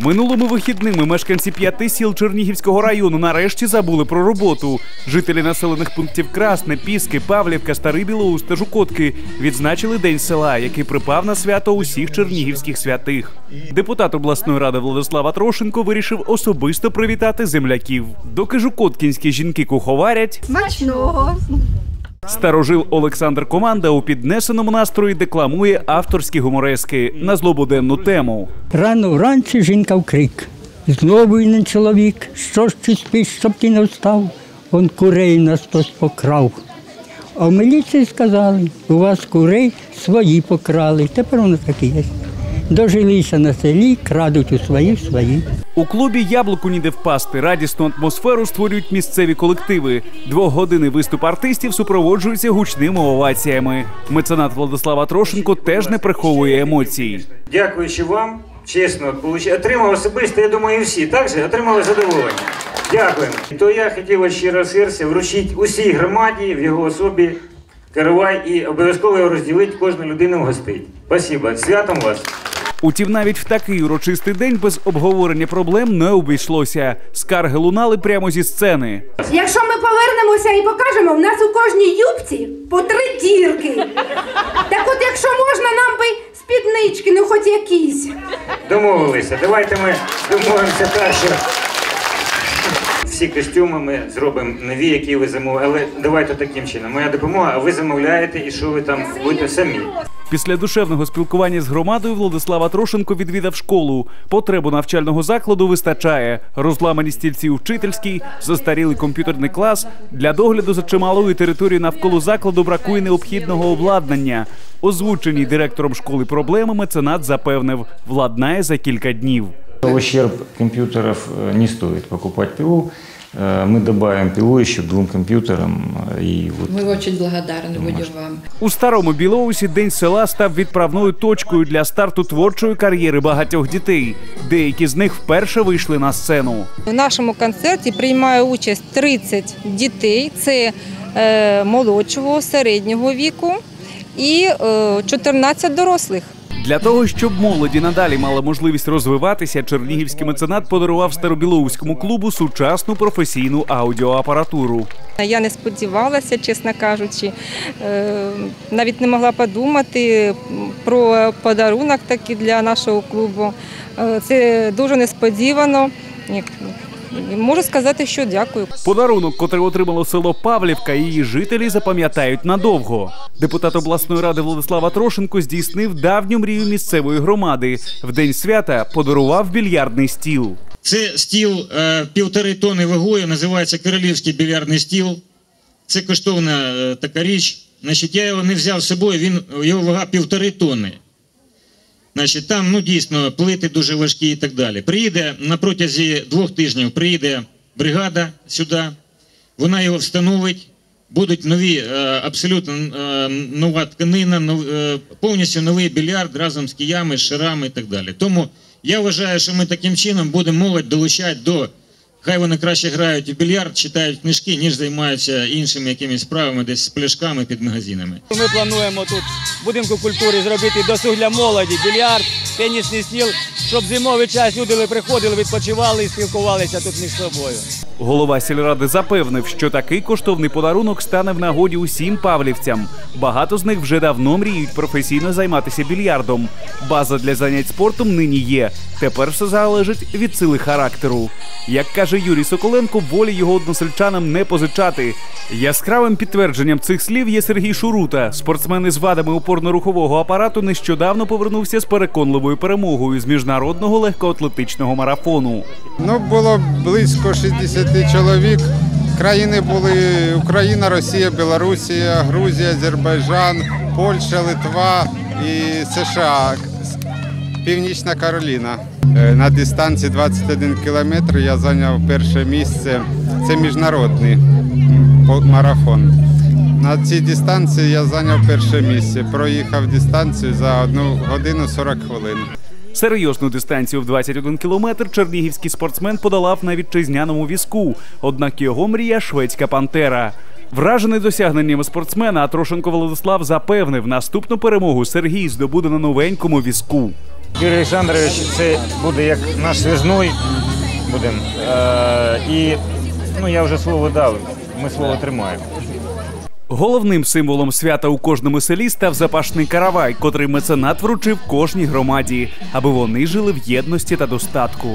Минулими вихідними мешканці п'яти сіл Чернігівського району нарешті забули про роботу. Жителі населених пунктів Красне, Піски, Павлівка, Старий Білоус та Жукотки відзначили день села, який припав на свято усіх чернігівських святих. Депутат обласної ради Владислава Трошенко вирішив особисто привітати земляків. Доки жукоткінські жінки куховарять, Смачного. Старожил Олександр Команда у піднесеному настрої декламує авторські гуморески на злободенну тему. Рано вранці жінка вкрик. Знову він чоловік, що ж ти спиш, щоб ти не встав? Он курей нас хтось покрав. А в міліції сказали, у вас курей свої покрали. Тепер воно так і є. Дожилися на селі, крадуть у своїх свої. У клубі яблуку ніде впасти. Радісну атмосферу створюють місцеві колективи. Двогодинний виступ артистів супроводжується гучними оваціями. Меценат Владислава Трошенко теж не приховує емоцій. Дякуючи вам, чесно, отримав особисто, я думаю, і всі так же отримали задоволення. Дякуємо. То я хотів щирого серця вручити усій громаді в його особі керувай і обов'язково його розділити кожну людину в гостей. Спасибо. Святом вас. Утім, навіть в такий урочистий день без обговорення проблем не обійшлося. Скарги лунали прямо зі сцени. Якщо ми повернемося і покажемо, в нас у кожній юбці по три дірки. Так от, якщо можна, нам би спіднички, ну хоч якісь. Домовилися. Давайте ми домовимося так, що всі костюми ми зробимо нові, які ви замовили. Але давайте таким чином. Моя допомога, а ви замовляєте і що ви там будете самі. Після душевного спілкування з громадою Владислава Трошенко відвідав школу. Потребу навчального закладу вистачає. Розламані стільці у застарілий комп'ютерний клас. Для догляду за чималою територією навколо закладу бракує необхідного обладнання. Озвучені директором школи проблеми меценат запевнив, владнає за кілька днів. В ущерб компьютеров э, не стоит покупать пилу. Э, Мы добавим пилу еще к двум компьютерам. э, И вот Мы очень благодарны будем вам. У старому Білоусі день села став відправною точкою для старту творчої кар'єри багатьох дітей. Деякі з них вперше вийшли на сцену. У нашому концерті приймає участь 30 дітей. Це е, молодшого, середнього віку і е, 14 дорослих. Для того, щоб молоді надалі мала можливість розвиватися, Чернігівський меценат подарував Старобілоуському клубу сучасну професійну аудіоапаратуру. Я не сподівалася, чесно кажучи, е, навіть не могла подумати про подарунок такий для нашого клубу. Е, Це дуже несподівано. Можу сказати, що дякую. Подарунок, котрий отримало село Павлівка, її жителі запам'ятають надовго. Депутат обласної ради Владислава Трошенко здійснив давню мрію місцевої громади. В день свята подарував більярдний стіл. Це стіл е, півтори тони вагою, називається королівський більярдний стіл. Це коштовна е, така річ. Значить, я його не взяв з собою, він, його вага півтори тони. Значить, там ну, дійсно плити дуже важкі і так далі. Приїде на протязі двох тижнів приїде бригада сюди, вона його встановить. Будуть нові, е, абсолютно е, нова тканина, е, повністю новий більярд разом з киями, шарами і так далі. Тому я вважаю, що ми таким чином будемо молодь долучати до. Хай вони краще грають в більярд, читають книжки, ніж займаються іншими якимись справами, десь з пляшками під магазинами. Ми плануємо тут в будинку культури зробити досуг для молоді, більярд, тенісний стіл, щоб зимовий час люди приходили, відпочивали і спілкувалися тут між собою. Голова сільради запевнив, що такий коштовний подарунок стане в нагоді усім павлівцям. Багато з них вже давно мріють професійно займатися більярдом. База для занять спортом нині є. Тепер все залежить від сили характеру. Як каже Юрій Соколенко, волі його односельчанам не позичати. Яскравим підтвердженням цих слів є Сергій Шурута. Спортсмен із вадами опорно-рухового апарату нещодавно повернувся з переконливою перемогою з міжнародного легкоатлетичного марафону. Ну, було близько 60 чоловік. Країни були Україна, Росія, Білорусія, Грузія, Азербайджан, Польща, Литва і США, Північна Кароліна. Е, На дистанції 21 кілометр я зайняв перше місце. Це міжнародний марафон. На цій дистанції я зайняв перше місце. Проїхав дистанцію за 1 годину 40 хвилин. Серйозну дистанцію в 21 кілометр чернігівський спортсмен подолав на вітчизняному візку. Однак його мрія шведська пантера. Вражений досягненнями спортсмена, Трошенко Владислав запевнив, наступну перемогу Сергій здобуде на новенькому візку. Юрій Олександрович, це буде як наш связной. Будемо. Е, і ну, я вже слово дав, ми слово тримаємо. Головним символом свята у кожному селі став запашний каравай, котрий меценат вручив кожній громаді, аби вони жили в єдності та достатку.